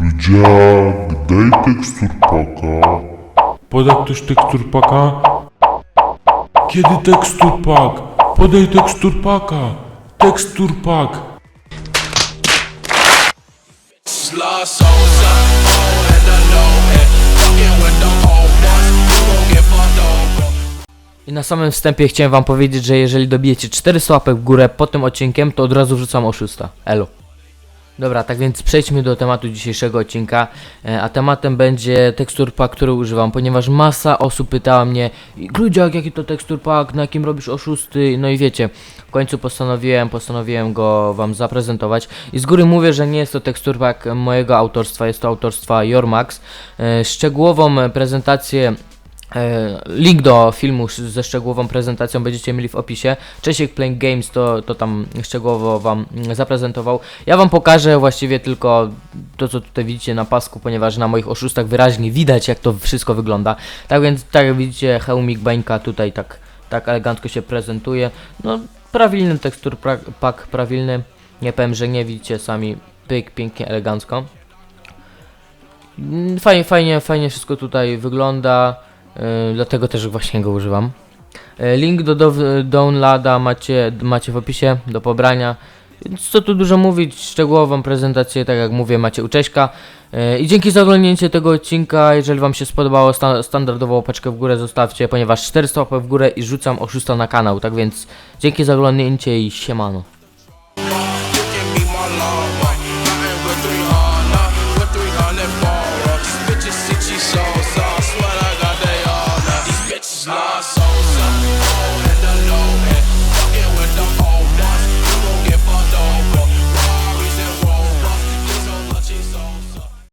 Ludziak, daj tekstur paka. Poda ktoś tekstur paka? Kiedy tekstur pak? Podaj tekstur paka. Tekstur pak. Lost souls up, and the low end. Fucking with the old ones, you gon' get fucked over. I na samym wstępie chciałem wam powiedzieć, że jeżeli dobijecie 400 łapek w górę pod tym odcinkiem, to od razu wrzucam oszusta. Elo. Dobra, tak więc przejdźmy do tematu dzisiejszego odcinka, e, a tematem będzie tekstur pack, który używam, ponieważ masa osób pytała mnie Grudziak, jaki to tekstur pack, na jakim robisz oszusty, no i wiecie, w końcu postanowiłem, postanowiłem go wam zaprezentować. I z góry mówię, że nie jest to tekstur pack mojego autorstwa, jest to autorstwa Yormax. E, Szczegółową prezentację Link do filmu ze szczegółową prezentacją będziecie mieli w opisie. Czesiek Playing Games to, to tam szczegółowo Wam mm, zaprezentował. Ja Wam pokażę właściwie tylko to, co tutaj widzicie na pasku, ponieważ na moich oszustach wyraźnie widać, jak to wszystko wygląda. Tak więc, tak jak widzicie, hełmik bańka tutaj tak, tak elegancko się prezentuje. No, prawilny tekstur pra pack, prawilny. Nie powiem, że nie widzicie sami. Pyk, pięknie, elegancko. Mm, Fajnie, fajnie, fajnie wszystko tutaj wygląda. Yy, dlatego też właśnie go używam. Yy, link do, do downloada macie, macie w opisie do pobrania. Co tu dużo mówić, szczegółową prezentację, tak jak mówię, macie u Cześka. Yy, I dzięki za oglądnięcie tego odcinka, jeżeli wam się spodobało, sta standardową łapeczkę w górę zostawcie, ponieważ 400 łapek w górę i rzucam oszusta na kanał, tak więc dzięki za oglądnięcie i siemano.